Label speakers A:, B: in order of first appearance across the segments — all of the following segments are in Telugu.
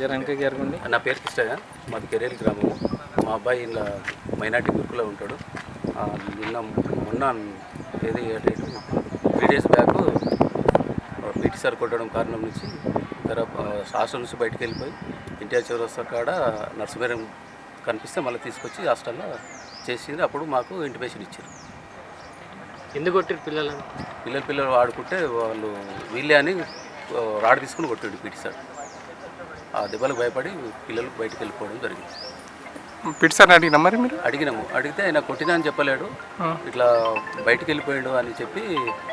A: జరంక జరగండి
B: నా పేరు కృష్ణయ్య. మాది కెరేలి గ్రామం మా అబ్బాయి ఇలా మైనార్టీ గ్రూప్లో ఉంటాడు. నిన్న మొన్న ఏది three days back PT sir కొట్టడం కారణం నుంచి ఇతర హాస్టల్ నుంచి బయటికి వెళ్ళిపోయి ఎన్టీఆర్ చౌరస్తా కాడ నర్సుమేరం కనిపిస్తే మళ్ళీ తీసుకొచ్చి హాస్టల్లో చేసింది. అప్పుడు మాకు ఇంటిమేషన్ ఇచ్చారు.
A: ఎందుకు కొట్టారు పిల్లలను?
B: పిల్లలు పిల్లలు ఆడుకుంటే వాళ్ళు వీళ్ళే అని రాడ్ తీసుకుని కొట్టాడు పీటీ సార్. ఆ దెబ్బలకు భయపడి పిల్లలు బయటికి వెళ్ళిపోవడం జరిగింది.
C: పిటి సార్ని అడిగినా మరి మీరు?
B: అడిగినాము. అడిగితే ఆయన కొట్టినా అని చెప్పలేడు. ఇట్లా బయటికి వెళ్ళిపోయాడు అని చెప్పి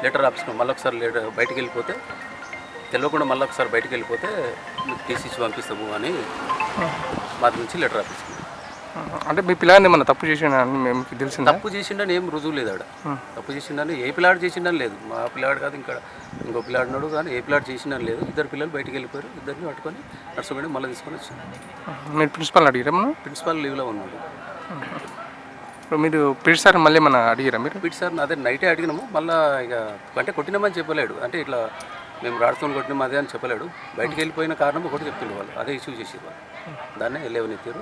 B: లెటర్ రాపించుకున్నాం మళ్ళీ ఒకసారి లెటర్ బయటికి వెళ్ళిపోతే తెలియకుండా మళ్ళీ ఒకసారి బయటికి వెళ్ళిపోతే ఇచ్చి పంపిస్తాము అని మా నుంచి లెటర్ రాపించుకున్నాం
C: అంటే మీ పిల్లగాని ఏమన్నా తప్పు చేసిన మీకు తెలిసిందా?
B: తప్పు చేసిండని ఏం రుజువు లేదు ఆడ తప్పు చేసిండని ఏ పిల్లాడు చేసిండని లేదు. మా పిల్లాడు కాదు ఇంకా ఇంకో పిల్లాడినాడు కానీ ఏ పిల్లాడు చేసిండని లేదు. ఇద్దరు పిల్లలు బయటికి వెళ్ళిపోయారు. ఇద్దరిని పట్టుకొని నర్సుమేడం మళ్ళీ తీసుకొని వచ్చింది
C: మీరు ప్రిన్సిపల్ అడిగిరా
B: ప్రిన్సిపాల్ లీవ్లో ఉన్నాడు.
C: ఇప్పుడు మీరు పిటి సార్ మళ్ళీ ఏమన్నా అడిగిరా మీరు?
B: పీటీ సార్ అదే నైటే అడిగినాము. మళ్ళీ ఇక అంటే కొట్టినామని చెప్పలేడు. అంటే ఇట్లా మేము రాడుతో కొట్టినాం అదే అని చెప్పలేడు. బయటికి వెళ్ళిపోయిన కారణం ఒకటి చెప్తుండే వాళ్ళు. అదే ఇష్యూ చేసేది వాళ్ళు దాన్నే లేవనెత్తారు.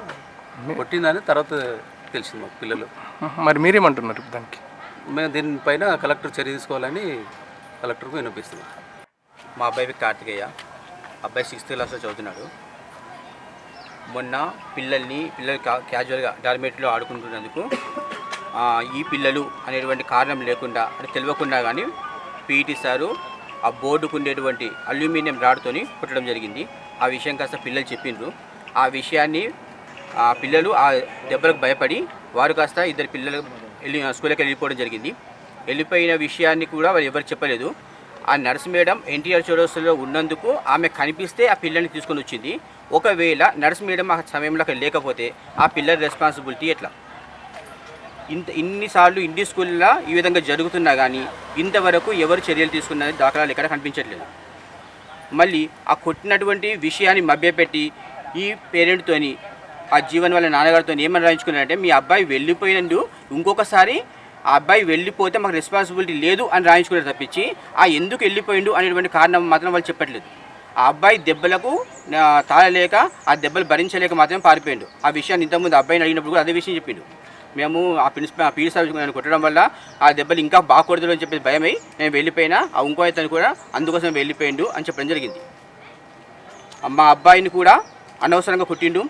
B: కొట్టిందని తర్వాత తెలిసింది మాకు పిల్లలు.
C: మరి మీరేమంటున్నారు దానికి?
B: మేము దీనిపైన కలెక్టర్ చర్య తీసుకోవాలని కలెక్టర్కు వినిపిస్తున్నాం
D: మా అబ్బాయి కార్తికేయ. అబ్బాయి సిక్స్త్ క్లాస్లో చదువుతున్నాడు. మొన్న పిల్లల్ని పిల్లలు క్యా- క్యాజువల్గా డార్మేట్లో ఆడుకుంటున్నందుకు ఆ, ఈ పిల్లలు అనేటువంటి కారణం లేకుండా అంటే తెలియకుండా కానీ పీఈటీ సారు ఆ బోర్డుకు ఉండేటువంటి అల్యూమినియం రాడ్తోని కుట్టడం జరిగింది. ఆ విషయం కాస్త పిల్లలు చెప్పిండ్రు. ఆ విషయాన్ని ఆ పిల్లలు ఆ దెబ్బలకు భయపడి వారు కాస్త ఇద్దరు పిల్లలు వెళ్ళి స్కూల్కి వెళ్ళిపోవడం జరిగింది. వెళ్ళిపోయిన విషయాన్ని కూడా వాళ్ళు ఎవరు చెప్పలేదు. ఆ నర్స్ మేడం ఎన్టీఆర్ చౌరస్తులో ఉన్నందుకు ఆమె కనిపిస్తే ఆ పిల్లల్ని తీసుకొని వచ్చింది. ఒకవేళ నర్స్ మేడం ఆ సమయంలో అక్కడ లేకపోతే ఆ పిల్లల రెస్పాన్సిబిలిటీ ఎట్లా? ఇంత ఇన్నిసార్లు ఇండి స్కూల్లో ఈ విధంగా జరుగుతున్నా కానీ ఇంతవరకు ఎవరు చర్యలు తీసుకున్నది దాఖలాలు ఎక్కడ కనిపించట్లేదు. మళ్ళీ ఆ కొట్టినటువంటి విషయాన్ని మభ్యపెట్టి ఈ పేరెంట్తోని ఆ జీవన్ వాళ్ళ నాన్నగారితో ఏమని రాయించుకున్నారంటే మీ అబ్బాయి వెళ్ళిపోయినందు ఇంకొకసారి ఆ అబ్బాయి వెళ్ళిపోతే మాకు రెస్పాన్సిబిలిటీ లేదు అని రాయించుకున్నారు తప్పించి ఆ ఎందుకు వెళ్ళిపోయిండు అనేటువంటి కారణం మాత్రం వాళ్ళు చెప్పట్లేదు. ఆ అబ్బాయి దెబ్బలకు తాళలేక ఆ దెబ్బలు భరించలేక మాత్రమే పారిపోయిండు. ఆ విషయాన్ని ఇంతకుముందు అబ్బాయిని అడిగినప్పుడు కూడా అదే విషయం చెప్పిండు. మేము ఆ ప్రిన్సిపల్ ఆ పీడి సార్ నన్ను కొట్టడం వల్ల ఆ దెబ్బలు ఇంకా బాగకూడదు అని చెప్పేసి భయమై నేను వెళ్ళిపోయినా ఆ ఇంకో అతను కూడా అందుకోసం వెళ్ళిపోయిండు అని చెప్పడం జరిగింది. మా అబ్బాయిని కూడా అనవసరంగా కొట్టిండు.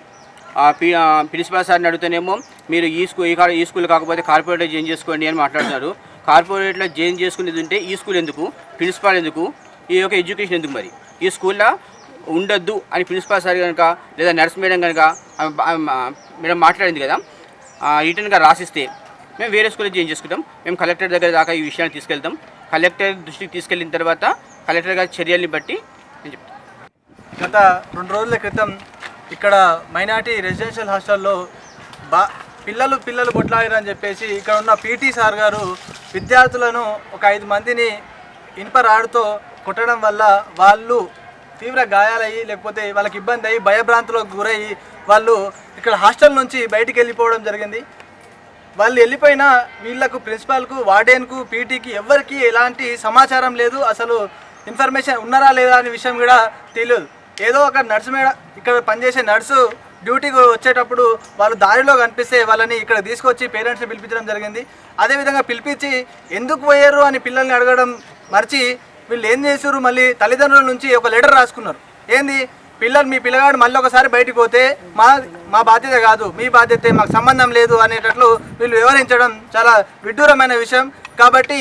D: ప్రిన్సిపాల్ సార్ని అడిగితేనేమో మీరు ఈ స్కూల్ ఈ ఈ స్కూల్ కాకపోతే కార్పొరేట్లో జాయిన్ చేసుకోండి అని మాట్లాడుతున్నారు. కార్పొరేట్లో జాయిన్ చేసుకునేది ఉంటే ఈ స్కూల్ ఎందుకు? ప్రిన్సిపాల్ ఎందుకు? ఈ యొక్క ఎడ్యుకేషన్ ఎందుకు మరి? ఈ స్కూల్లో ఉండొద్దు అని ప్రిన్సిపాల్ సార్ కనుక లేదా నర్స్ మేడం కనుక మేడం మాట్లాడింది కదా రిటర్న్గా రాసిస్తే మేము వేరే స్కూల్లో జాయిన్ చేసుకుంటాం. మేము కలెక్టర్ దగ్గర దాకా ఈ విషయాన్ని తీసుకెళ్తాం. కలెక్టర్ దృష్టికి తీసుకెళ్ళిన తర్వాత కలెక్టర్ గారి చర్యల్ని బట్టి నేను చెప్తాను
E: గత రెండు రోజుల క్రితం ఇక్కడ మైనార్టీ రెసిడెన్షియల్ హాస్టల్లో బా పిల్లలు పిల్లలు కొట్లాడారని చెప్పేసి ఇక్కడ ఉన్న పీటీ సార్ గారు విద్యార్థులను ఒక ఐదు మందిని ఇనుప రాడుతో కొట్టడం వల్ల వాళ్ళు తీవ్ర గాయాలయ్యి లేకపోతే వాళ్ళకి ఇబ్బంది అయ్యి భయభ్రాంతులకు గురయ్యి వాళ్ళు ఇక్కడ హాస్టల్ నుంచి బయటికి వెళ్ళిపోవడం జరిగింది. వాళ్ళు వెళ్ళిపోయినా వీళ్ళకు ప్రిన్సిపాల్కు వార్డెన్కు పీటీకి ఎవరికి ఎలాంటి సమాచారం లేదు. అసలు ఇన్ఫర్మేషన్ ఉన్నారా లేదా అనే విషయం కూడా తెలియదు. ఏదో ఒక నర్సు మేడ ఇక్కడ పనిచేసే నర్సు డ్యూటీకి వచ్చేటప్పుడు వాళ్ళు దారిలో కనిపిస్తే వాళ్ళని ఇక్కడ తీసుకొచ్చి పేరెంట్స్ని పిలిపించడం జరిగింది. అదేవిధంగా పిలిపించి ఎందుకు పోయారు అని పిల్లల్ని అడగడం మర్చి వీళ్ళు ఏం చేశారు? మళ్ళీ తల్లిదండ్రుల నుంచి ఒక లెటర్ రాసుకున్నారు. ఏంది? పిల్లలు మీ పిల్లగాడు మళ్ళీ ఒకసారి బయటికి పోతే మా మా బాధ్యత కాదు మీ బాధ్యత మాకు సంబంధం లేదు అనేటట్లు వీళ్ళు వివరించడం చాలా విడ్డూరమైన విషయం. కాబట్టి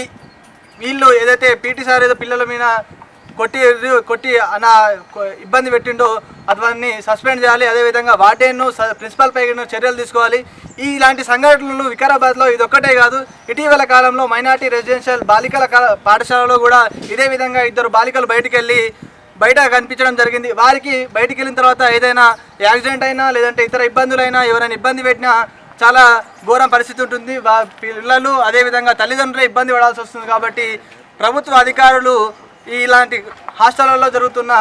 E: వీళ్ళు ఏదైతే పీటీ సార్ ఏదో పిల్లల మీద కొట్టి కొట్టి అన్న ఇబ్బంది పెట్టిండో అతన్ని సస్పెండ్ చేయాలి. అదేవిధంగా వార్డెన్ను స- ప్రిన్సిపల్ పై చర్యలు తీసుకోవాలి. ఈ ఇలాంటి సంఘటనలు వికారాబాద్లో ఇది ఒక్కటే కాదు. ఇటీవల కాలంలో మైనార్టీ రెసిడెన్షియల్ బాలికల పాఠశాలలో కూడా ఇదే విధంగా ఇద్దరు బాలికలు బయటికి వెళ్ళి బయట కనిపించడం జరిగింది. వారికి బయటికి వెళ్ళిన తర్వాత ఏదైనా యాక్సిడెంట్ అయినా లేదంటే ఇతర ఇబ్బందులైనా ఎవరైనా ఇబ్బంది పెట్టినా చాలా ఘోరం పరిస్థితి ఉంటుంది. పిల్లలు అదేవిధంగా తల్లిదండ్రులు ఇబ్బంది పడాల్సి వస్తుంది కాబట్టి ప్రభుత్వ అధికారులు ఇలాంటి హాస్టళ్ళలో జరుగుతున్న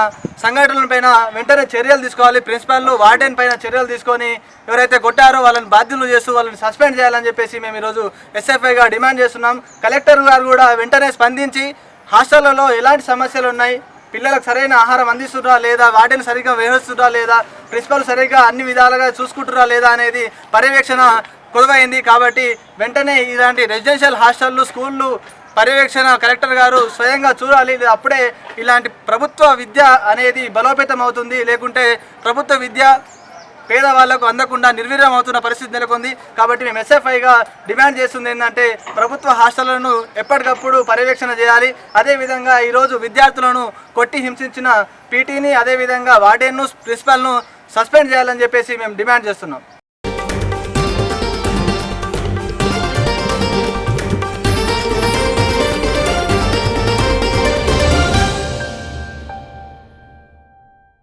E: సంఘటనల పైన వెంటనే చర్యలు తీసుకోవాలి. ప్రిన్సిపాల్లు వార్డెన్ పైన చర్యలు తీసుకొని ఎవరైతే కొట్టారో వాళ్ళని బాధ్యులు చేస్తూ వాళ్ళని సస్పెండ్ చేయాలని చెప్పేసి మేము ఈరోజు ఎస్ఎఫ్ఐగా డిమాండ్ చేస్తున్నాం. కలెక్టర్ గారు కూడా వెంటనే స్పందించి హాస్టళ్ళలో ఎలాంటి సమస్యలు ఉన్నాయి? పిల్లలకు సరైన ఆహారం అందిస్తుందా లేదా? వాటిని సరిగ్గా వ్యవహరిస్తున్నా లేదా? ప్రిన్సిపల్ సరిగ్గా అన్ని విధాలుగా చూసుకుంటురా లేదా అనేది పర్యవేక్షణ కొలువైంది కాబట్టి వెంటనే ఇలాంటి రెసిడెన్షియల్ హాస్టళ్ళు స్కూళ్ళు పర్యవేక్షణ కలెక్టర్ గారు స్వయంగా చూడాలి. అప్పుడే ఇలాంటి ప్రభుత్వ విద్య అనేది బలోపేతం అవుతుంది లేకుంటే ప్రభుత్వ విద్య పేదవాళ్ళకు అందకుండా నిర్వీర్యం అవుతున్న పరిస్థితి నెలకొంది. కాబట్టి మేము ఎస్ఎఫ్ఐగా డిమాండ్ చేస్తుంది ఏంటంటే ప్రభుత్వ హాస్టళ్ళను ఎప్పటికప్పుడు పర్యవేక్షణ చేయాలి. అదేవిధంగా ఈరోజు విద్యార్థులను కొట్టి హింసించిన పీటీని అదేవిధంగా వార్డెన్ను ప్రిన్సిపల్ను సస్పెండ్ చేయాలని చెప్పేసి మేము డిమాండ్ చేస్తున్నాం.